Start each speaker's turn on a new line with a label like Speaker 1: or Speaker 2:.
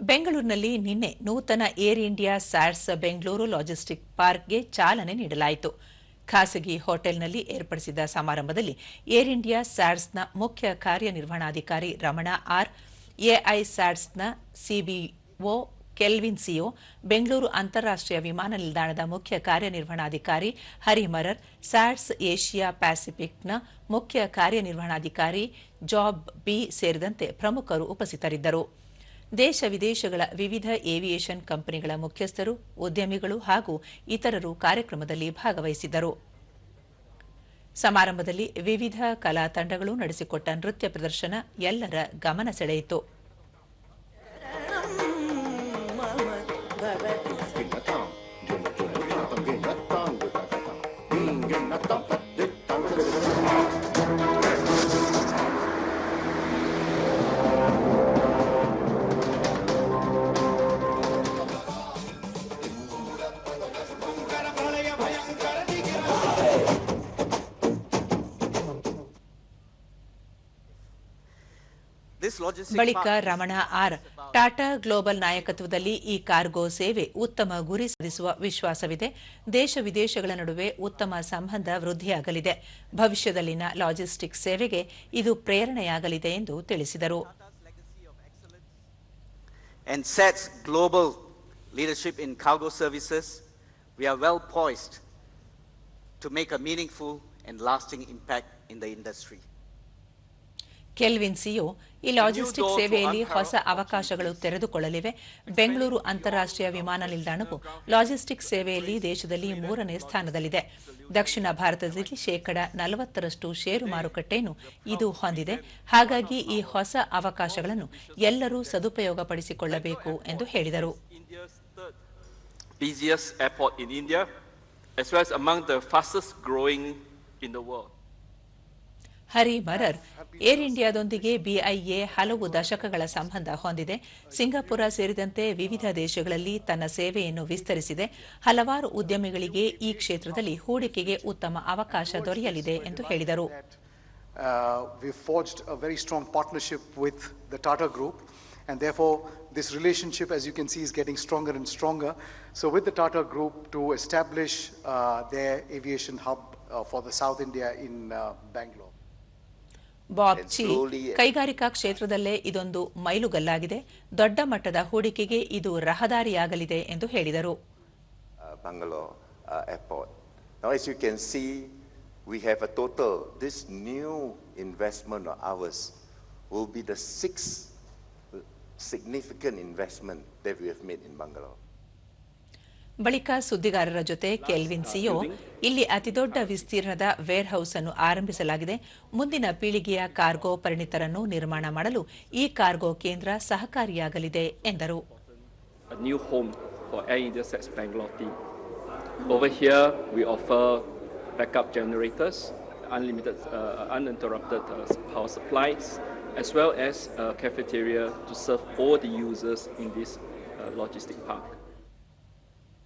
Speaker 1: ಬೆಂಗಳೂರಿನಲ್ಲಿ ನಿನ್ನೆ ನೂತನ air India SATS Bengaluru logistic ಪಾರ್ಕ್ಗೆ ಚಾಲನೆ ನೀಡಲಾಯಿತು. ಖಾಸಗಿ ಹೋಟೆಲ್ನಲ್ಲಿ ಏರ್ಪಡಿಸಿದ ಸಮಾರಂಭದಲ್ಲಿ ಏರ್ ಇಂಡಿಯಾ ಸ್ಯಾಟ್ಸ್ನ ಮುಖ್ಯ ಕಾರ್ಯನಿರ್ವಹಣಾಧಿಕಾರಿ ರಮಣ ಆರ್ ಎಐ ಸ್ಯಾಟ್ಸ್ನ ಸಿಬಿಒ ಕೆಲ್ವಿನ್ ಸಿಒ, ಬೆಂಗಳೂರು ಅಂತಾರಾಷ್ಟೀಯ ವಿಮಾನ ನಿಲ್ದಾಣದ ಮುಖ್ಯ ಕಾರ್ಯನಿರ್ವಹಣಾಧಿಕಾರಿ ಹರಿಮರರ್ ಸ್ಯಾಟ್ಸ್ ಏಷ್ಯಾ ಪ್ಯಾಸಿಫಿಕ್ನ ಮುಖ್ಯ ಕಾರ್ಯನಿರ್ವಹಣಾಧಿಕಾರಿ ಜಾಬ್ ಬಿ ಸೇರಿದಂತೆ ಪ್ರಮುಖರು ಉಪಸ್ಥಿತರಿದ್ದರು. ದೇಶ ವಿದೇಶಗಳ ವಿವಿಧ ಏವಿಯೇಷನ್ ಕಂಪನಿಗಳ ಮುಖ್ಯಸ್ಥರು, ಉದ್ಯಮಿಗಳು ಹಾಗೂ ಇತರರು ಕಾರ್ಯಕ್ರಮದಲ್ಲಿ ಭಾಗವಹಿಸಿದ್ದರು. ಸಮಾರಂಭದಲ್ಲಿ ವಿವಿಧ ಕಲಾ ತಂಡಗಳು ನಡೆಸಿಕೊಟ್ಟ ನೃತ್ಯ ಪ್ರದರ್ಶನ ಎಲ್ಲರ ಗಮನ ಸೆಳೆಯಿತು. ಬಳಿಕ ರಮಣ ಆರ್ ಟಾಟಾ ಗ್ಲೋಬಲ್ ನಾಯಕತ್ವದಲ್ಲಿ ಈ ಕಾರ್ಗೋ ಸೇವೆ ಉತ್ತಮ ಗುರಿ ಸಾಧಿಸುವ ವಿಶ್ವಾಸವಿದೆ. ದೇಶ ವಿದೇಶಗಳ ನಡುವೆ ಉತ್ತಮ ಸಂಬಂಧ ವೃದ್ಧಿಯಾಗಲಿದೆ. ಭವಿಷ್ಯದಲ್ಲಿನ ಲಾಜಿಸ್ಟಿಕ್ ಸೇವೆಗೆ ಇದು ಪ್ರೇರಣೆಯಾಗಲಿದೆ ಎಂದು ತಿಳಿಸಿದರು.
Speaker 2: Impact in the industry
Speaker 1: Kelvin ಸಿಯು ಈ ಲಾಜಿಸ್ಟಿಕ್ ಸೇವೆಯಲ್ಲಿ ಹೊಸ ಅವಕಾಶಗಳು ತೆರೆದುಕೊಳ್ಳಲಿವೆ. ಬೆಂಗಳೂರು ಅಂತಾರಾಷ್ಟೀಯ ವಿಮಾನ ನಿಲ್ದಾಣವು ಲಾಜಿಸ್ಟಿಕ್ ಸೇವೆಯಲ್ಲಿ ದೇಶದಲ್ಲಿ ಮೂರನೇ ಸ್ಥಾನದಲ್ಲಿದೆ. ದಕ್ಷಿಣ ಭಾರತದಲ್ಲಿ ಶೇಕಡ ನಲವತ್ತರಷ್ಟು ಷೇರು ಮಾರುಕಟ್ಟೆಯನ್ನು ಇದು ಹೊಂದಿದೆ. ಹಾಗಾಗಿ ಈ ಹೊಸ ಅವಕಾಶಗಳನ್ನು ಎಲ್ಲರೂ ಸದುಪಯೋಗಪಡಿಸಿಕೊಳ್ಳಬೇಕು ಎಂದು ಹೇಳಿದರು.
Speaker 3: Busiest airport in India, as well as among the fastest growing in the world.
Speaker 1: Hari Marar air ಇಂಡಿಯಾದೊಂದಿಗೆ BIA ಹಲವು ದಶಕಗಳ ಸಂಬಂಧ ಹೊಂದಿದೆ ಸಿಂಗಾಪುರ ಸೇರಿದಂತೆ ವಿವಿಧ ದೇಶಗಳಲ್ಲಿ ತನ್ನ ಸೇವೆಯನ್ನು ವಿಸ್ತರಿಸಿದೆ ಹಲವಾರು ಉದ್ಯಮಿಗಳಿಗೆ ಈ ಕ್ಷೇತ್ರದಲ್ಲಿ ಹೂಡಿಕೆಗೆ ಉತ್ತಮ ಅವಕಾಶ ದೊರೆಯಲಿದೆ ಎಂದು ಹೇಳಿದರು
Speaker 4: Uh, and therefore this relationship, as you can see, is getting stronger and stronger. So, with the Tata Group to establish uh, their aviation hub uh, for the South India in uh, Bangalore.
Speaker 1: ಬಾಬ್ ಚಿ ಕೈಗಾರಿಕಾ ಕ್ಷೇತ್ರದಲ್ಲೇ ಇದೊಂದು ಮೈಲುಗಲ್ಲಾಗಿದೆ ದೊಡ್ಡ ಮಟ್ಟದ ಹೂಡಿಕೆಗೆ ಇದು ರಹದಾರಿಯಾಗಲಿದೆ ಎಂದು ಹೇಳಿದರು
Speaker 5: uh, uh, we have a total, this new investment of ours will be the sixth significant investment that we have made in Bangalore.
Speaker 1: ಬಳಿಕ ಸುದ್ದಿಗಾರರ ಜೊತೆ ಕೆಲ್ವಿನ್ ಸಿಯೋ ಇಲ್ಲಿ ಅತಿದೊಡ್ಡ ವಿಸ್ತೀರ್ಣದ ವೇರ್ ಅನ್ನು ಆರಂಭಿಸಲಾಗಿದೆ ಮುಂದಿನ ಪೀಳಿಗೆಯ ಕಾರ್ಗೋ ಪರಿಣಿತರನ್ನು ನಿರ್ಮಾಣ ಮಾಡಲು ಈ ಕಾರ್ಗೋ ಕೇಂದ್ರ ಸಹಕಾರಿಯಾಗಲಿದೆ ಎಂದರು
Speaker 3: unlimited, uh, uninterrupted uh, power supplies, as well as a cafeteria to serve all the users in this uh, logistic park.